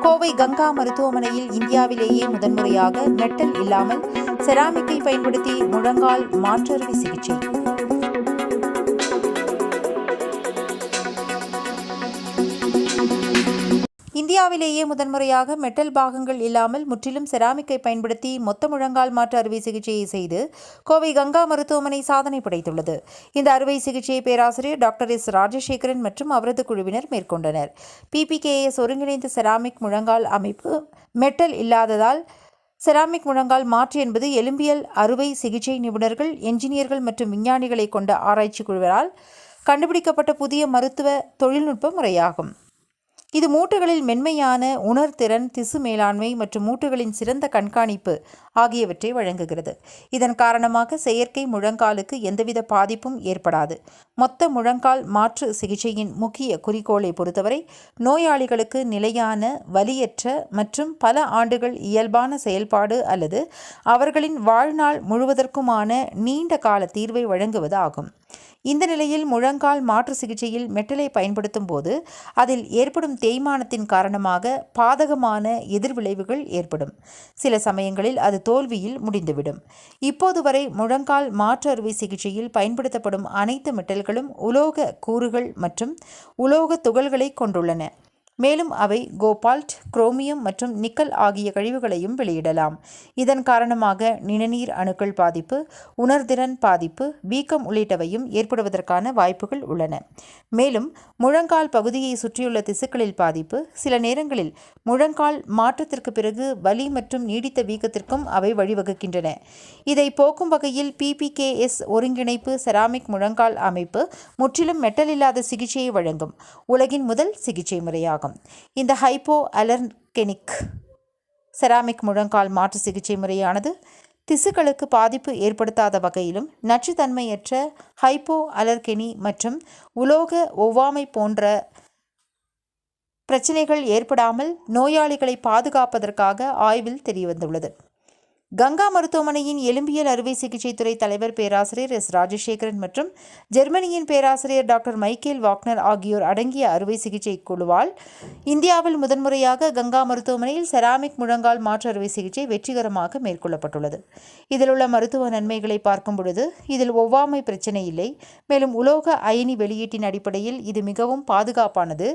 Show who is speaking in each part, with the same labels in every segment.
Speaker 1: கோவை கங்கா மருத்துவமனையில் இந்தியாவிலேயே முதன்முறையாக மெட்டல் இல்லாமல் செராமிக்கை பயன்படுத்தி முழங்கால் மாற்றறுவை சிகிச்சை. இந்தியாவிலேயே முதன்முறையாக மெட்டல் பாகங்கள் இல்லாமல் முற்றிலும் செராமிக்கை பயன்படுத்தி மொத்த முழங்கால் மாற்று அறுவை சிகிச்சையை செய்து கோவை கங்கா மருத்துவமனை சாதனை படைத்துள்ளது. இந்த அறுவை சிகிச்சையை பேராசிரியர் டாக்டர் எஸ் ராஜசேகரன் மற்றும் அவரது குழுவினர் மேற்கொண்டனர். பிபிகேஎஸ் ஒருங்கிணைந்த செராமிக் முழங்கால் அமைப்பு மெட்டல் இல்லாததால் செராமிக் முழங்கால் மாற்று என்பது எலும்பியல் அறுவை சிகிச்சை நிபுணர்கள் என்ஜினியர்கள் மற்றும் விஞ்ஞானிகளை கொண்ட ஆராய்ச்சி குழுவினால் கண்டுபிடிக்கப்பட்ட புதிய மருத்துவ தொழில்நுட்ப முறையாகும். இது மூட்டுகளில் மென்மையான உணர்திறன் திசு மேலாண்மை மற்றும் மூட்டுகளின் சிறந்த கண்காணிப்பு ஆகியவற்றை வழங்குகிறது. இதன் காரணமாக செயற்கை முழங்காலுக்கு எந்தவித பாதிப்பும் ஏற்படாது. மொத்த முழங்கால் மாற்று சிகிச்சையின் முக்கிய குறிக்கோளை பொறுத்தவரை நோயாளிகளுக்கு நிலையான வலியற்ற மற்றும் பல ஆண்டுகள் இயல்பான செயல்பாடு அல்லது அவர்களின் வாழ்நாள் முழுவதற்குமான நீண்ட கால தீர்வை வழங்குவது ஆகும். இந்த நிலையில் முழங்கால் மாற்று சிகிச்சையில் மெட்டலை பயன்படுத்தும் போது அதில் ஏற்படும் தேய்மானத்தின் காரணமாக பாதகமான எதிர்விளைவுகள் ஏற்படும். சில சமயங்களில் அது தோல்வியில் முடிந்துவிடும். இப்போது வரை முழங்கால் மாற்று அறுவை சிகிச்சையில் பயன்படுத்தப்படும் அனைத்து மெட்டல்களும் உலோக கூறுகள் மற்றும் உலோக துகள்களை கொண்டுள்ளன. மேலும் அவை கோபால்ட் குரோமியம் மற்றும் நிக்கல் ஆகிய கழிவுகளையும் வெளியிடலாம். இதன் காரணமாக நிணநீர் அணுக்கள் பாதிப்பு உணர்திறன் பாதிப்பு வீக்கம் உள்ளிட்டவையும் ஏற்படுவதற்கான வாய்ப்புகள் உள்ளன. மேலும் முழங்கால் பகுதியை சுற்றியுள்ள திசுக்களில் பாதிப்பு சில நேரங்களில் முழங்கால் மாற்றத்திற்கு பிறகு வலி மற்றும் நீடித்த வீக்கத்திற்கும் அவை வழிவகுக்கின்றன. இதை போக்கும் வகையில் பிபிகேஎஸ் ஒருங்கிணைப்பு செராமிக் முழங்கால் அமைப்பு முற்றிலும் மெட்டல் இல்லாத சிகிச்சையை வழங்கும் உலகின் முதல் சிகிச்சை முறையாகும். இந்த ஹைப்போ அலர்கெனிக் செராமிக் முழங்கால் மாற்று சிகிச்சை முறையானது திசுக்களுக்கு பாதிப்பு ஏற்படுத்தாத வகையிலும் நச்சுத்தன்மையற்ற ஹைப்போ அலர்கெனி மற்றும் உலோக ஒவ்வாமை போன்ற பிரச்சனைகள் ஏற்படாமல் நோயாளிகளை பாதுகாப்பதற்காக ஆய்வில் தெரியவந்துள்ளது. கங்கா மருத்துவமனையின் எலும்பியல் அறுவை சிகிச்சை துறை தலைவர் பேராசிரியர் எஸ் ராஜசேகரன் மற்றும் ஜெர்மனியின் பேராசிரியர் டாக்டர் மைக்கேல் வாக்னர் ஆகியோர் அடங்கிய அறுவை சிகிச்சை குழுவால் இந்தியாவில் முதன்முறையாக கங்கா மருத்துவமனையில் செராமிக் முழங்கால் மாற்று அறுவை சிகிச்சை வெற்றிகரமாக மேற்கொள்ளப்பட்டுள்ளது. இதில் உள்ள மருத்துவ நன்மைகளை பார்க்கும் பொழுது இதில் ஒவ்வாமை பிரச்சனை இல்லை. மேலும் உலோக அயனி வெளியீட்டின் அடிப்படையில் இது மிகவும் பாதுகாப்பானது.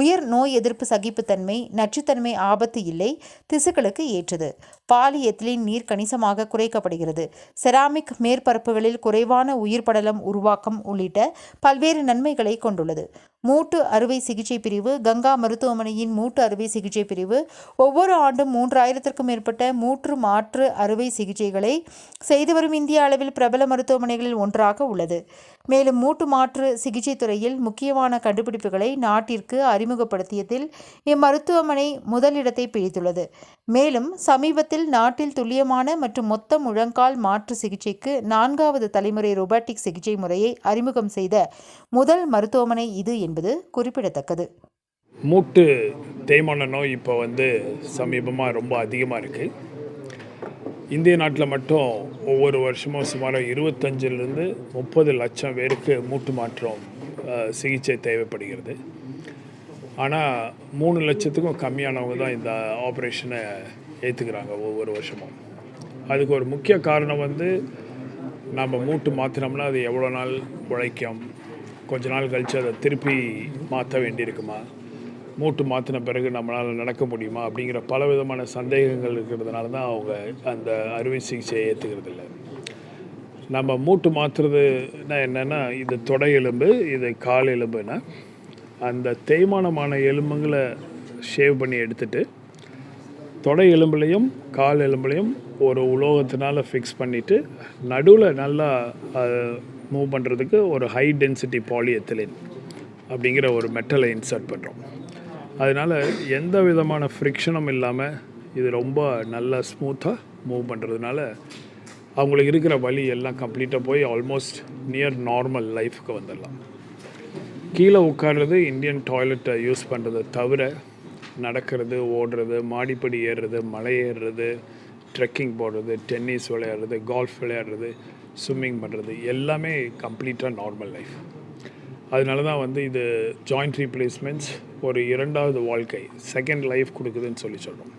Speaker 1: உயர் நோய் எதிர்ப்பு சகிப்புத்தன்மை நச்சுத்தன்மை ஆபத்து இல்லை திசுக்களுக்கு ஏற்றது. பாலி எத்திலின் நீர் கணிசமாக குறைக்கப்படுகிறது. செராமிக் மேற்பரப்புகளில் குறைவான உயிர் படலம் உருவாக்கம் உள்ளிட்ட பல்வேறு நன்மைகளை கொண்டுள்ளது. மூட்டு அறுவை சிகிச்சை பிரிவு கங்கா மருத்துவமனையின் மூட்டு அறுவை சிகிச்சை பிரிவு ஒவ்வொரு ஆண்டும் மூன்றாயிரத்திற்கும் மேற்பட்ட மூற்று மாற்று அறுவை சிகிச்சைகளை செய்து வரும் இந்திய அளவில் பிரபல மருத்துவமனைகளில் ஒன்றாக உள்ளது. மேலும் மூட்டு மாற்று சிகிச்சை துறையில் முக்கியமான கண்டுபிடிப்புகளை நாட்டிற்கு அறிமுகப்படுத்தியதில் இம்மருத்துவமனை முதலிடத்தை பிடித்துள்ளது. மேலும் சமீபத்தில் நாட்டில் துல்லியமான மற்றும் மொத்த முழங்கால் மாற்று சிகிச்சைக்கு நான்காவது தலைமுறை ரோபாட்டிக் சிகிச்சை முறையை அறிமுகம் செய்த முதல் மருத்துவமனை இது என்பது குறிப்பிடத்தக்கது.
Speaker 2: மூட்டு தேய்மான நோய் இப்போ வந்து சமீபமாக ரொம்ப அதிகமாக இருக்குது இந்திய நாட்டில் மட்டும் ஒவ்வொரு வருஷமும் சுமார் இருபத்தஞ்சிலிருந்து முப்பது லட்சம் பேருக்கு மூட்டு மாற்றம் சிகிச்சை தேவைப்படுகிறது. ஆனால் மூணு லட்சத்துக்கும் கம்மியானவங்க தான் இந்த ஆப்ரேஷனை ஏற்றுக்கிறாங்க ஒவ்வொரு வருஷமும். அதுக்கு ஒரு முக்கிய காரணம் வந்து நம்ம மூட்டு மாற்றினோம்னா அது எவ்வளோ நாள் உழைக்கும் கொஞ்ச நாள் கழித்து அதை திருப்பி மாற்ற வேண்டியிருக்குமா? மூட்டு மாற்றின பிறகு நம்மளால் நடக்க முடியுமா அப்படிங்கிற பல விதமான சந்தேகங்கள் இருக்கிறதுனால தான் அவங்க அந்த அறுவை சிகிச்சையை ஏற்றுக்கிறது இல்லை. நம்ம மூட்டு மாற்றுறதுனா என்னென்னா இது தொடை எலும்பு இது கால் எலும்புனா அந்த தேய்மானமான எலும்புங்களை ஷேவ் பண்ணி எடுத்துட்டு தொடை எலும்புலையும் கால் எலும்புலையும் ஒரு உலோகத்தினால் ஃபிக்ஸ் பண்ணிவிட்டு நடுவில் நல்லா மூவ் பண்ணுறதுக்கு ஒரு ஹை டென்சிட்டி பாலிஎத்திலின் அப்படிங்கிற ஒரு மெட்டலை இன்சர்ட் பண்ணுறோம் அதனால் எந்த விதமான ஃப்ரிக்ஷனும் இல்லாமல் இது ரொம்ப நல்லா ஸ்மூத்தாக மூவ் பண்ணுறதுனால அவங்களுக்கு இருக்கிற வழி எல்லாம் கம்ப்ளீட்டாக போய் ஆல்மோஸ்ட் நியர் நார்மல் லைஃப்க்கு வந்துடலாம். கீழே உட்கார்றது இந்தியன் டாய்லெட்டை யூஸ் பண்ணுறதை தவிர நடக்கிறது ஓடுறது மாடிப்படி ஏறுறது மலை ஏறுறது ட்ரெக்கிங் போடுறது டென்னிஸ் விளையாடுறது கால்ஃப் விளையாடுறது ஸ்விம்மிங் பண்ணுறது எல்லாமே கம்ப்ளீட்டாக நார்மல் லைஃப் அதனால தான் வந்து இது ஜாயிண்ட் ரீப்ளேஸ்மெண்ட்ஸ் ஒரு இரண்டாவது வாழ்க்கை செகண்ட் லைஃப் கொடுக்குதுன்னு சொல்லி சொல்கிறோம்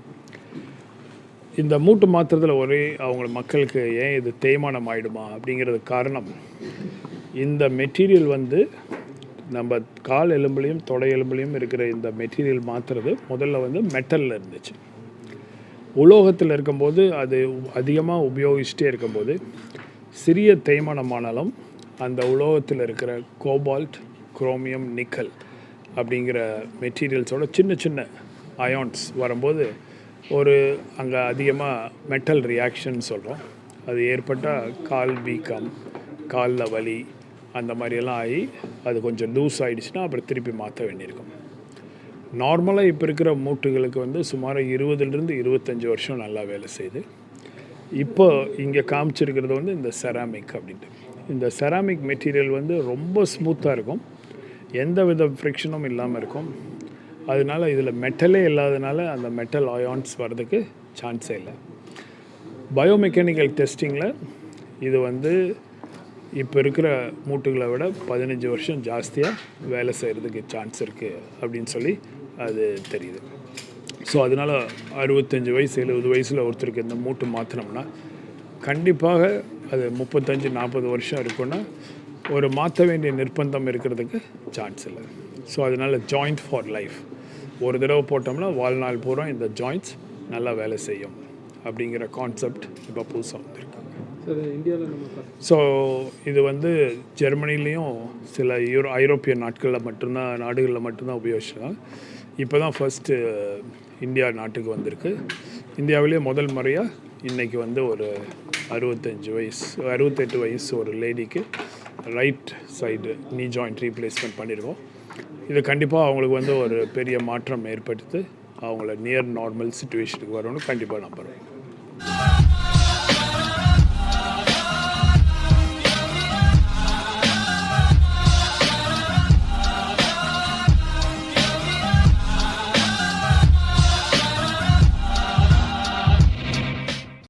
Speaker 2: இந்த மூட்டு மாத்திரத்தில் ஒரே அவங்க மக்களுக்கு ஏன் இது தேய்மானம் ஆயிடுமா அப்படிங்கிறது காரணம் இந்த மெட்டீரியல் வந்து நம்ம கால் எலும்புலையும் தொடை எலும்புலையும் இருக்கிற இந்த மெட்டீரியல் மாற்றுறது முதல்ல வந்து மெட்டலில் இருந்துச்சு. உலோகத்தில் இருக்கும்போது அது அதிகமாக உபயோகிச்சுட்டே இருக்கும்போது சிறிய தேய்மானமானாலும் அந்த உலோகத்தில் இருக்கிற கோபால்ட் குரோமியம் நிக்கல் அப்படிங்கிற மெட்டீரியல்ஸோட சின்ன சின்ன அயான்ஸ் வரும்போது ஒரு அங்கே அதிகமாக மெட்டல் ரியாக்ஷன் சொல்கிறோம் அது ஏற்பட்டால் கால் வீக்கம் காலில் வலி அந்த மாதிரியெல்லாம் ஆகி அது கொஞ்சம் லூஸ் ஆகிடுச்சுன்னா அப்புறம் திருப்பி மாற்ற வேண்டியிருக்கும். நார்மலாக இப்போ இருக்கிற மூட்டுகளுக்கு வந்து சுமார் இருபதுலேருந்து இருபத்தஞ்சி வருஷம் நல்லா வேலை செய்யுது. இப்போ இங்கே காமிச்சிருக்கிறது வந்து இந்த செராமிக் அப்படின்ட்டு. இந்த செராமிக் மெட்டீரியல் வந்து ரொம்ப ஸ்மூத்தாக இருக்கும். எந்த வித ஃப்ரிக்ஷனும் இல்லாமல் இருக்கும். அதனால இதில் மெட்டலே இல்லாதனால அந்த மெட்டல் அயான்ஸ் வர்றதுக்கு சான்ஸே இல்லை. பயோமெக்கானிக்கல் டெஸ்டிங்கில் இது வந்து இப்போ இருக்கிற மூட்டுகளை விட பதினஞ்சு வருஷம் ஜாஸ்தியாக வேலை செய்கிறதுக்கு சான்ஸ் இருக்குது அப்படின்னு சொல்லி அது தெரியுது. ஸோ அதனால் அறுபத்தஞ்சு வயசு எழுபது வயசில் ஒருத்தருக்கு இந்த மூட்டு மாற்றினோம்னா கண்டிப்பாக அது முப்பத்தஞ்சு நாற்பது வருஷம் இருக்குன்னா ஒரு மாற்ற வேண்டிய நிர்பந்தம் இருக்கிறதுக்கு சான்ஸ் இல்லை. ஸோ அதனால் ஜாயிண்ட் ஃபார் லைஃப் ஒரு தடவை போட்டோம்னா வாழ்நாள் பூரா இந்த ஜாயிண்ட்ஸ் நல்லா வேலை செய்யும் அப்படிங்கிற கான்செப்ட் இப்போ புதுசாக வந்திருக்கு.
Speaker 3: சார் இந்தியாவில் நம்ம first
Speaker 2: ஸோ இது வந்து ஜெர்மனிலையும் சில யூரோ ஐரோப்பிய நாட்களில் மட்டும்தான் நாடுகளில் மட்டும்தான் உபயோகிச்சிருக்காங்க இப்போ தான் ஃபஸ்ட்டு இந்தியா நாட்டுக்கு வந்திருக்கு. இந்தியாவிலேயே முதல் முறையாக இன்றைக்கி வந்து ஒரு அறுபத்தஞ்சு வயசு அறுபத்தெட்டு வயசு ஒரு லேடிக்கு right side knee joint replacement பண்ணியிருக்கோம் இது கண்டிப்பாக அவங்களுக்கு வந்து ஒரு பெரிய மாற்றம் ஏற்படுத்து அவங்கள நியர் நார்மல் சுச்சுவேஷனுக்கு வரணும்னு கண்டிப்பாக நம்புகிறோம்